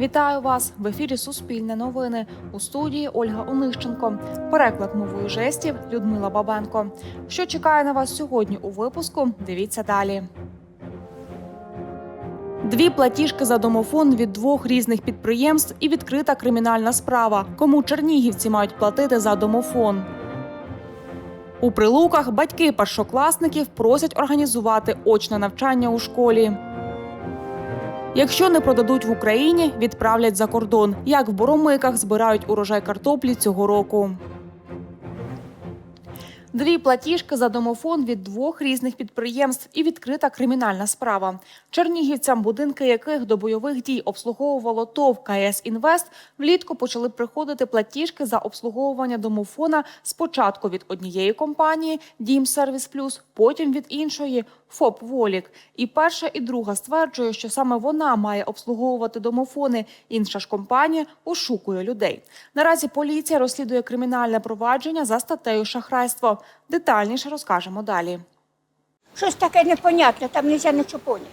Вітаю вас в ефірі Суспільне новини у студії Ольга Онищенко. Переклад мовою жестів Людмила Бабенко. Що чекає на вас сьогодні у випуску? Дивіться далі. Дві платіжки за домофон від двох різних підприємств і відкрита кримінальна справа. Кому чернігівці мають платити за домофон? У прилуках батьки першокласників просять організувати очне навчання у школі. Якщо не продадуть в Україні, відправлять за кордон. Як в Боромиках збирають урожай картоплі цього року. Дві платіжки за домофон від двох різних підприємств і відкрита кримінальна справа. Чернігівцям, будинки яких до бойових дій обслуговувало ТОВ КС Інвест, влітку почали приходити платіжки за обслуговування домофона спочатку від однієї компанії Дім Сервіс Плюс, потім від іншої ФОП Волік. І перша, і друга стверджує, що саме вона має обслуговувати домофони. Інша ж компанія ошукує людей. Наразі поліція розслідує кримінальне провадження за статтею шахрайство. Детальніше розкажемо далі. Щось таке непонятне, там не можна нічого поняти.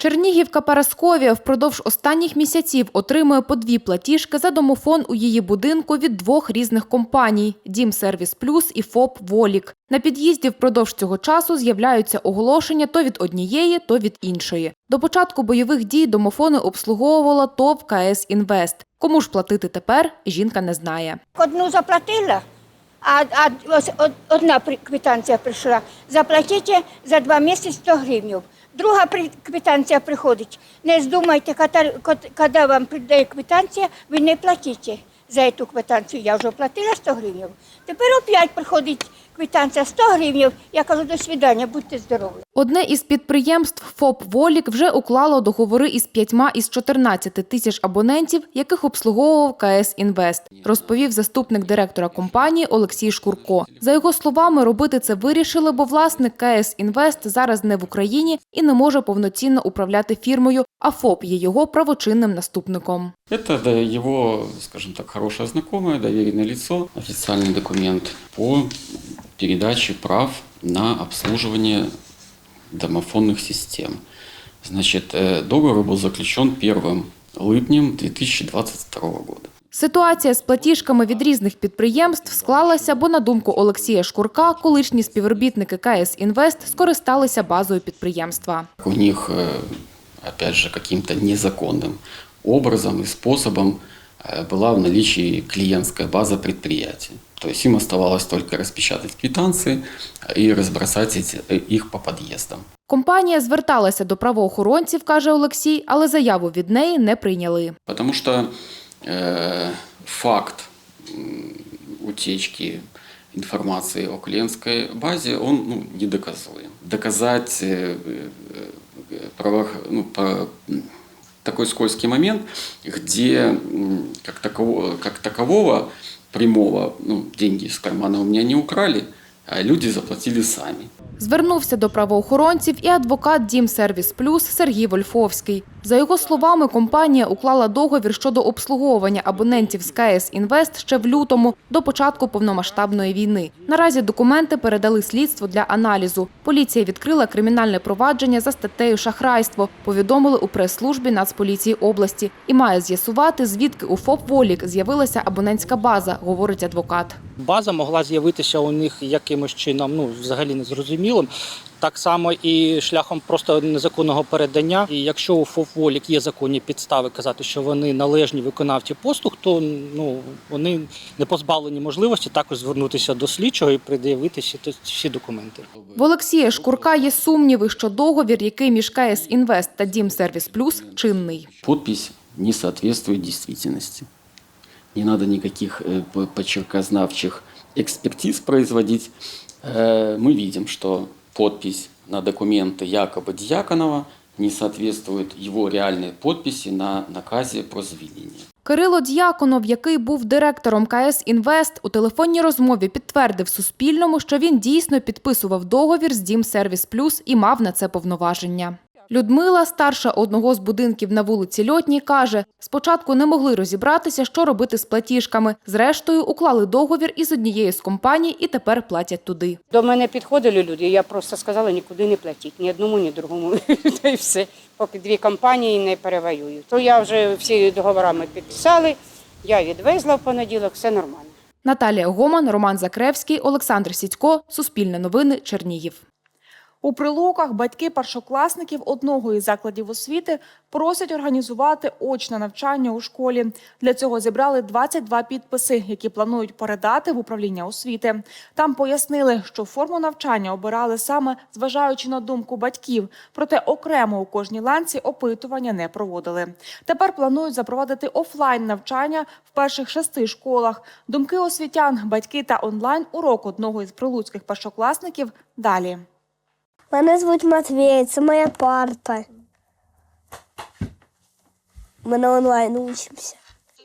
Чернігівка Парасковія впродовж останніх місяців отримує по дві платіжки за домофон у її будинку від двох різних компаній – Дім Сервіс Плюс і ФОП Волік. На під'їзді впродовж цього часу з'являються оголошення то від однієї, то від іншої. До початку бойових дій домофони обслуговувала ТОВ КС Інвест. Кому ж платити тепер, жінка не знає. Одну заплатила, а, а ось одна квитанція прийшла. Заплатіть за два місяці 100 гривень. Друга квитанція приходить. Не здумайте, коли- вам прийде квитанція, ви не платите за цю квитанцію. Я вже платила 100 гривень. Тепер опять приходить квитанція 100 гривень. Я кажу, до свидання, будьте здорові. Одне із підприємств ФОП «Волік» вже уклало договори із п'ятьма із 14 тисяч абонентів, яких обслуговував КС «Інвест», розповів заступник директора компанії Олексій Шкурко. За його словами, робити це вирішили, бо власник КС «Інвест» зараз не в Україні і не може повноцінно управляти фірмою, а ФОП є його правочинним наступником. Это его, скажем так, хорошее знакомое, доверенное лицо, официальный документ по передаче прав на обслуживание домофонных систем. Значит, э, договор был заключен 1 липнем 2022 года. Ситуація з платіжками від різних підприємств склалася, бо, на думку Олексія Шкурка, колишні співробітники КС «Інвест» скористалися базою підприємства. У них, э, опять же, каким-то незаконным образом и способом э, была в наличии клиентская база предприятия. То есть им оставалось только распечатать квитанции и разбросать эти- э, их по подъездам. Компанія зверталася до правоохоронців, каже Олексій, але заяву від неї не прийняли. Потому что э, факт м, утечки информации о клиентской базе, он ну, недоказуем. Доказать э, э, правоох- ну, по- м, такой скользкий момент, где м, как, такового, как такового прямого ну, деньги из кармана у меня не украли, а люди заплатили сами. Звернувся до правоохоронців і адвокат Дім Сервіс Плюс Сергій Вольфовський. За його словами, компанія уклала договір щодо обслуговування абонентів з КС «Інвест» ще в лютому, до початку повномасштабної війни. Наразі документи передали слідству для аналізу. Поліція відкрила кримінальне провадження за статтею шахрайство, повідомили у прес-службі Нацполіції області. І має з'ясувати, звідки у ФОП «Волік» з'явилася абонентська база, говорить адвокат. База могла з'явитися у них якимось чином, ну взагалі незрозумілим. Так само і шляхом просто незаконного передання. І якщо у ФОВОЛІК є законні підстави казати, що вони належні виконавці послуг, то ну вони не позбавлені можливості також звернутися до слідчого і пред'явити всі, всі документи. В Олексія Шкурка є сумніви, що договір, який між КС «Інвест» та Дім Сервіс Плюс, чинний. Подпись не соответствует действительности. Не надо никаких э, п- почеркознавчих экспертиз производить. Э, Мы видим, что подпись на документы якобы Дьяконова не соответствует его реальной подписи на наказе про звільнення. Кирило Д'яконов, який був директором КС «Інвест», у телефонній розмові підтвердив Суспільному, що він дійсно підписував договір з Дім Сервіс Плюс і мав на це повноваження. Людмила, старша одного з будинків на вулиці Льотній, каже, спочатку не могли розібратися, що робити з платіжками. Зрештою, уклали договір із однією з компаній і тепер платять туди. До мене підходили люди, я просто сказала нікуди не платіть, ні одному, ні другому. Та й все, поки дві компанії не перевоюють. То я вже всі договорами підписали, я відвезла в понеділок, все нормально. Наталія Гоман, Роман Закревський, Олександр Сідько, Суспільне новини, Чернігів. У прилуках батьки першокласників одного із закладів освіти просять організувати очне навчання у школі. Для цього зібрали 22 підписи, які планують передати в управління освіти. Там пояснили, що форму навчання обирали саме зважаючи на думку батьків. Проте окремо у кожній ланці опитування не проводили. Тепер планують запровадити офлайн навчання в перших шести школах. Думки освітян, батьки та онлайн урок одного із прилуцьких першокласників далі. Мене звуть Матвій, це моя парта. Ми на онлайн учимося.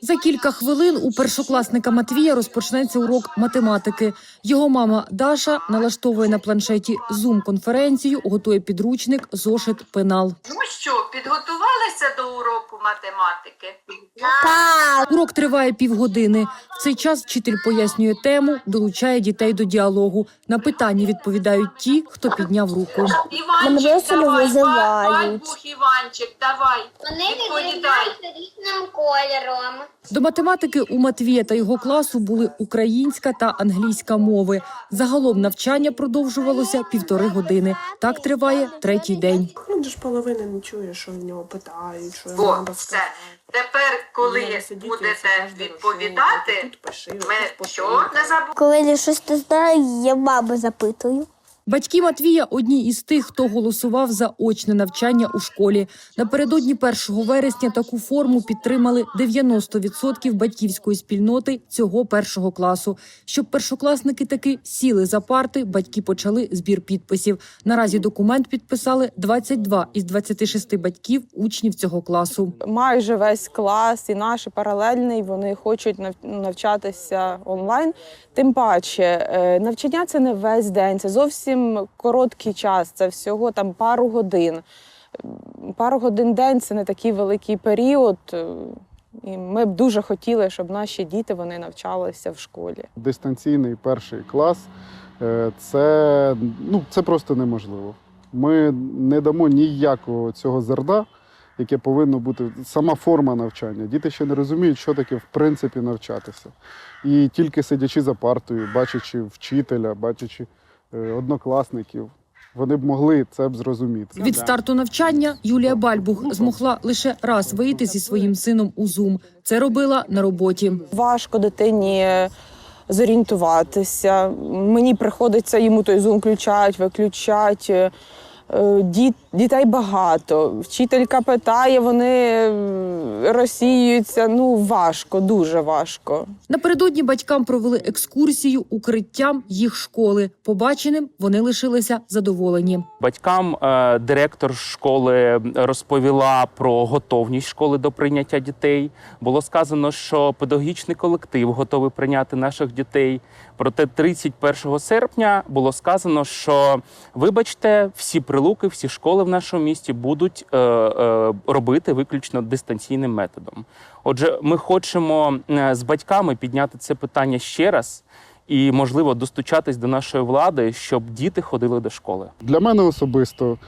За кілька хвилин у першокласника Матвія розпочнеться урок математики. Його мама Даша налаштовує на планшеті Zoom-конференцію, готує підручник, зошит, пенал. Ну що, підготувалися до уроку математики? Так. Урок триває півгодини. В цей час вчитель пояснює тему, долучає дітей до діалогу. На питання відповідають ті, хто підняв руку. Іванчик, давай, визивають. Іванчик, давай. Вони Відповідай. різним кольором. До математики у Матвія та його класу були українська та англійська мови. Загалом навчання продовжувалося півтори години. Так триває третій день. Він ж половини не чує, що в нього питають, що йому О, треба все. сказати. Тепер, коли сидіти будете відповідати. Тут пиши, ми тут що не забудемо? Коли я щось не знаю, я баби запитую. Батьки Матвія одні із тих, хто голосував за очне навчання у школі. Напередодні 1 вересня таку форму підтримали 90% батьківської спільноти цього першого класу. Щоб першокласники таки сіли за парти, батьки почали збір підписів. Наразі документ підписали 22 із 26 батьків учнів цього класу. майже весь клас і наш паралельний вони хочуть нав- навчатися онлайн. Тим паче, е, навчання це не весь день, це зовсім короткий час, це всього там пару годин. Пару годин день це не такий великий період. е, І ми б дуже хотіли, щоб наші діти вони навчалися в школі. дистанційний перший клас е, це, ну, це просто неможливо. Ми не дамо ніякого цього зерна, яке повинно бути сама форма навчання. Діти ще не розуміють, що таке в принципі навчатися. І тільки сидячи за партою, бачачи вчителя, бачачи однокласників, вони б могли це б зрозуміти. Від старту навчання Юлія Бальбух змогла лише раз вийти зі своїм сином у Zoom. Це робила на роботі. Важко дитині зорієнтуватися. Мені приходиться йому той зум включати, виключати. Е, Діт, дітей багато. Вчителька питає, вони розсіюються. Ну, важко, дуже важко. Напередодні батькам провели екскурсію укриттям їх школи. Побаченим вони лишилися задоволені. Батькам е, директор школи розповіла про готовність школи до прийняття дітей. Було сказано, що педагогічний колектив готовий прийняти наших дітей. Проте 31 серпня було сказано, що вибачте, всі прилуки, всі школи в нашому місті будуть е, е, робити виключно дистанційним методом. Отже, ми хочемо е, з батьками підняти це питання ще раз. І можливо достучатись до нашої влади, щоб діти ходили до школи. Для мене особисто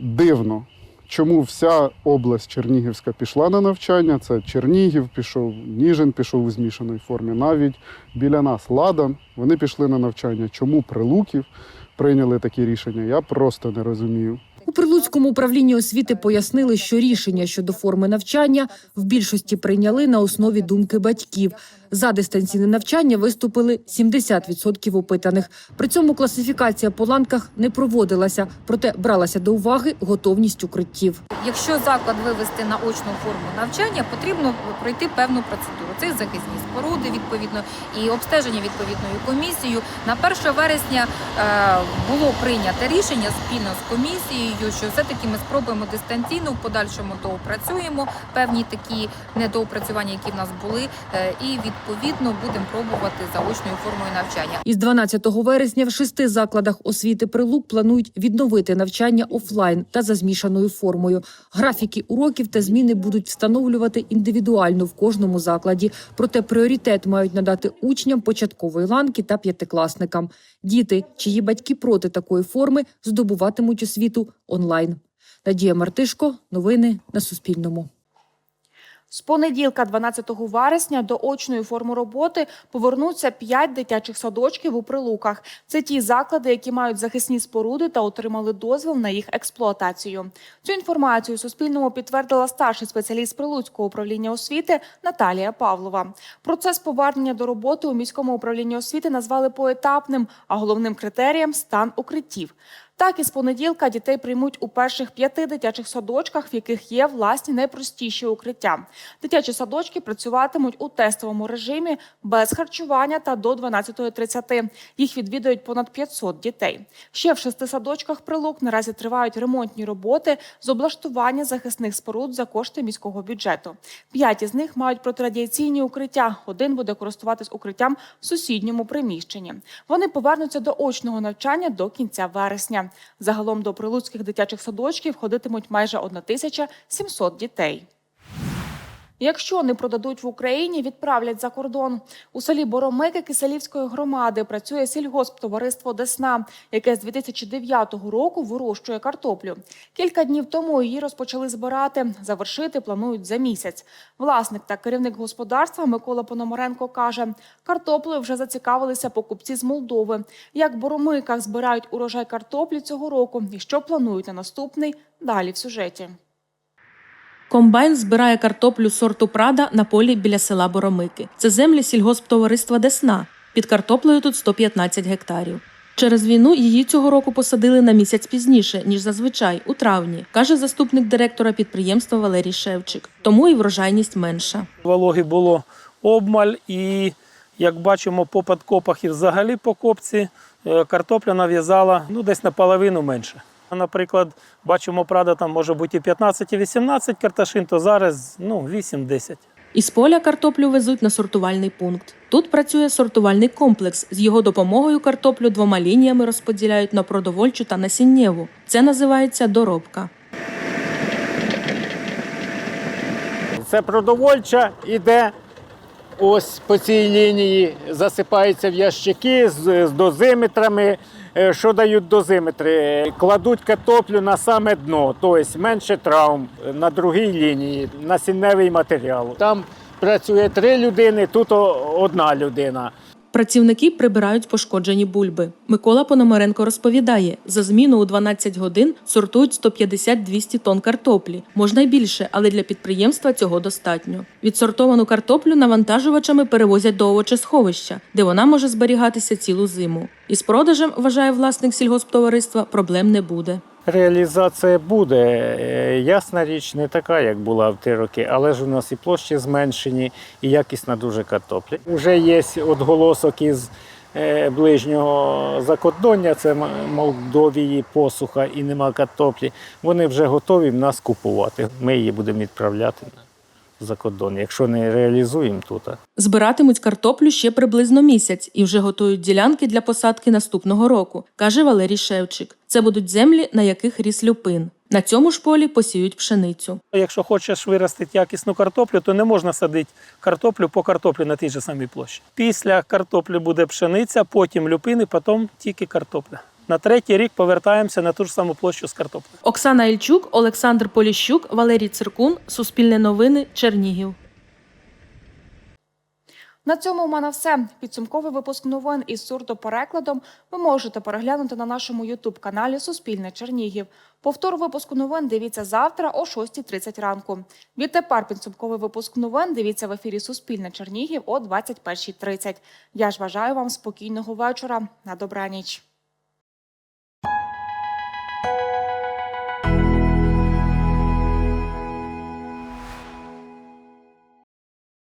дивно, чому вся область Чернігівська пішла на навчання. Це Чернігів пішов, Ніжин пішов у змішаній формі. Навіть біля нас Ладан. Вони пішли на навчання. Чому Прилуків прийняли такі рішення? Я просто не розумію. У Прилуцькому управлінні освіти пояснили, що рішення щодо форми навчання в більшості прийняли на основі думки батьків. За дистанційне навчання виступили 70% опитаних. При цьому класифікація по ланках не проводилася, проте бралася до уваги готовність укриттів. Якщо заклад вивести на очну форму навчання, потрібно пройти певну процедуру. Це захисні споруди, відповідно, і обстеження відповідною комісією. На 1 вересня е, було прийнято рішення спільно з комісією що все-таки ми спробуємо дистанційно в подальшому доопрацюємо певні такі недоопрацювання, які в нас були, е, і відповідно будемо пробувати заочною формою навчання. Із 12 вересня в шести закладах освіти Прилук планують відновити навчання офлайн та за змішаною формою. Графіки уроків та зміни будуть встановлювати індивідуально в кожному закладі. Проте пріоритет мають надати учням початкової ланки та п'ятикласникам. Діти, чиї батьки проти такої форми, здобуватимуть освіту онлайн. Надія Мартишко, новини на Суспільному. З понеділка, 12 вересня, до очної форми роботи повернуться 5 дитячих садочків у Прилуках. Це ті заклади, які мають захисні споруди та отримали дозвіл на їх експлуатацію. Цю інформацію Суспільному підтвердила старший спеціаліст Прилуцького управління освіти Наталія Павлова. Процес повернення до роботи у міському управлінні освіти назвали поетапним, а головним критерієм стан укриттів. Так, із понеділка дітей приймуть у перших п'яти дитячих садочках, в яких є власні найпростіші укриття. Дитячі садочки працюватимуть у тестовому режимі без харчування та до 12.30. Їх відвідують понад 500 дітей. Ще в шести садочках прилук наразі тривають ремонтні роботи з облаштування захисних споруд за кошти міського бюджету. П'ять із них мають протирадіаційні укриття. Один буде користуватись укриттям в сусідньому приміщенні. Вони повернуться до очного навчання до кінця вересня. Загалом до прилуцьких дитячих садочків ходитимуть майже 1700 дітей. Якщо не продадуть в Україні, відправлять за кордон. У селі Боромики Киселівської громади працює сільгосптовариство Десна, яке з 2009 року вирощує картоплю. Кілька днів тому її розпочали збирати. Завершити планують за місяць. Власник та керівник господарства Микола Пономаренко каже, картоплею вже зацікавилися покупці з Молдови. Як Боромиках збирають урожай картоплі цього року і що планують на наступний, далі в сюжеті. Комбайн збирає картоплю сорту Прада на полі біля села Боромики. Це землі сільгосптовариства Десна. Під картоплею тут 115 гектарів. Через війну її цього року посадили на місяць пізніше, ніж зазвичай, у травні, каже заступник директора підприємства Валерій Шевчик. Тому і врожайність менша. Вологи було обмаль, і як бачимо, по підкопах і взагалі по копці е, картопля нав'язала ну, десь наполовину менше. Наприклад, бачимо, правда, там може бути і 15, і 18 карташин, то зараз ну, 8-10. Із поля картоплю везуть на сортувальний пункт. Тут працює сортувальний комплекс. З його допомогою картоплю двома лініями розподіляють на продовольчу та насіннєву. Це називається доробка. Це продовольча іде ось по цій лінії, засипається в ящики з, з дозиметрами. Е, Що дають дозиметри? Кладуть катоплю на саме дно, тобто менше травм на другій лінії, насінневий матеріал. Там працює три людини, тут одна людина. Працівники прибирають пошкоджені бульби. Микола Пономаренко розповідає, за зміну у 12 годин сортують 150-200 тонн картоплі. Можна й більше, але для підприємства цього достатньо. Відсортовану картоплю навантажувачами перевозять до овочесховища, де вона може зберігатися цілу зиму. Із продажем, вважає власник сільгосптовариства, проблем не буде. Реалізація буде, Е, ясна річ, не така, як була в ті роки, але ж у нас і площі зменшені, і якісна дуже картопля. Уже є відголосок із е, ближнього закордоння, це Молдовії посуха і нема картоплі. Вони вже готові в нас купувати. Ми її будемо відправляти за кордон, якщо не реалізуємо тут. Збиратимуть картоплю ще приблизно місяць і вже готують ділянки для посадки наступного року, каже Валерій Шевчик. Це будуть землі, на яких ріс люпин. На цьому ж полі посіють пшеницю. Якщо хочеш виростити якісну картоплю, то не можна садити картоплю по картоплі на тій же самій площі. Після картоплі буде пшениця, потім люпини, потім тільки картопля. На третій рік повертаємося на ту ж саму площу з картоплею. Оксана Ільчук, Олександр Поліщук, Валерій Циркун, Суспільне новини, Чернігів. На цьому у мене все. Підсумковий випуск новин із сурдоперекладом ви можете переглянути на нашому ютуб-каналі Суспільне Чернігів. Повтор випуску новин дивіться завтра о 6.30 ранку. Відтепер підсумковий випуск новин дивіться в ефірі Суспільне Чернігів о 21.30. Я ж бажаю вам спокійного вечора. На добраніч.